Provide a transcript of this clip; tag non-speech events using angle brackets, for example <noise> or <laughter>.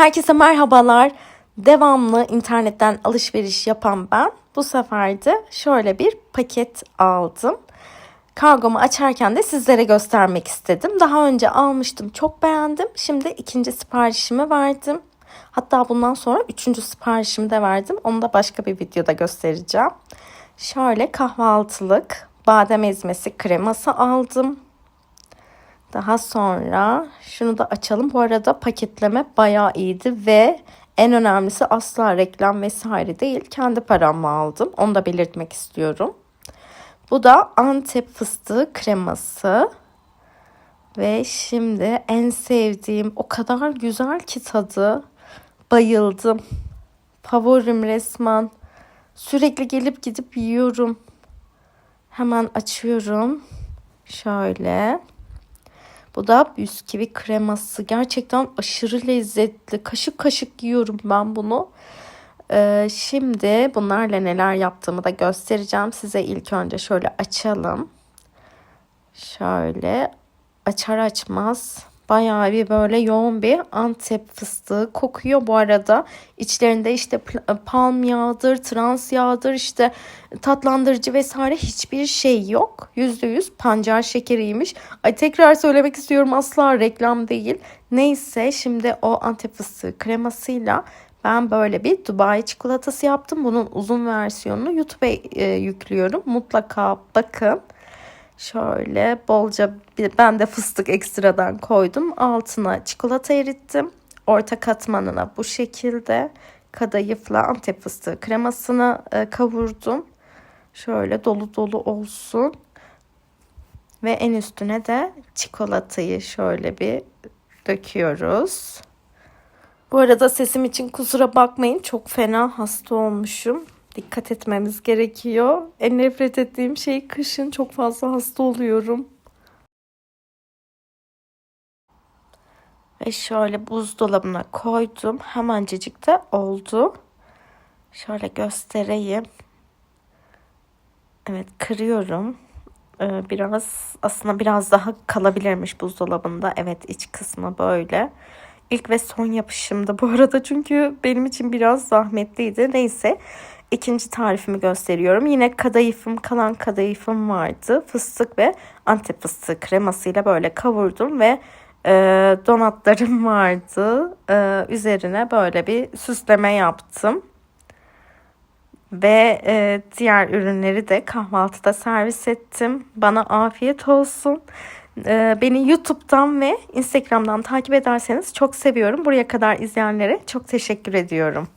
Herkese merhabalar. Devamlı internetten alışveriş yapan ben bu sefer de şöyle bir paket aldım. Kargomu açarken de sizlere göstermek istedim. Daha önce almıştım, çok beğendim. Şimdi ikinci siparişimi verdim. Hatta bundan sonra üçüncü siparişimi de verdim. Onu da başka bir videoda göstereceğim. Şöyle kahvaltılık badem ezmesi kreması aldım. Daha sonra şunu da açalım. Bu arada paketleme bayağı iyiydi ve en önemlisi asla reklam vesaire değil. Kendi paramla aldım. Onu da belirtmek istiyorum. Bu da Antep fıstığı kreması. Ve şimdi en sevdiğim o kadar güzel ki tadı. Bayıldım. Favorim resmen. Sürekli gelip gidip yiyorum. Hemen açıyorum. Şöyle. Bu da bisküvi kreması. Gerçekten aşırı lezzetli. Kaşık kaşık yiyorum ben bunu. Ee, şimdi bunlarla neler yaptığımı da göstereceğim. Size ilk önce şöyle açalım. Şöyle açar açmaz bayağı bir böyle yoğun bir antep fıstığı kokuyor bu arada. İçlerinde işte palm yağıdır, trans yağıdır, işte tatlandırıcı vesaire hiçbir şey yok. %100 pancar şekeriymiş. Ay tekrar söylemek istiyorum asla reklam değil. Neyse şimdi o antep fıstığı kremasıyla ben böyle bir Dubai çikolatası yaptım. Bunun uzun versiyonunu YouTube'a e, yüklüyorum. Mutlaka bakın. Şöyle bolca ben de fıstık ekstradan koydum. Altına çikolata erittim. Orta katmanına bu şekilde kadayıfla antep fıstığı kremasını e, kavurdum. Şöyle dolu dolu olsun. Ve en üstüne de çikolatayı şöyle bir döküyoruz. Bu arada sesim için kusura bakmayın. Çok fena hasta olmuşum dikkat etmemiz gerekiyor. En nefret ettiğim şey kışın çok fazla hasta oluyorum. Ve şöyle buzdolabına koydum. Hemencecik de oldu. Şöyle göstereyim. Evet kırıyorum. Ee, biraz aslında biraz daha kalabilirmiş buzdolabında. Evet iç kısmı böyle. İlk ve son yapışımdı bu arada çünkü benim için biraz zahmetliydi. Neyse ikinci tarifimi gösteriyorum. Yine kadayıfım, kalan kadayıfım vardı. Fıstık ve antep fıstığı kremasıyla böyle kavurdum ve e, donatlarım <laughs> vardı. E, üzerine böyle bir süsleme yaptım. Ve e, diğer ürünleri de kahvaltıda servis ettim. Bana afiyet olsun. E, beni YouTube'dan ve Instagram'dan takip ederseniz çok seviyorum. Buraya kadar izleyenlere çok teşekkür ediyorum.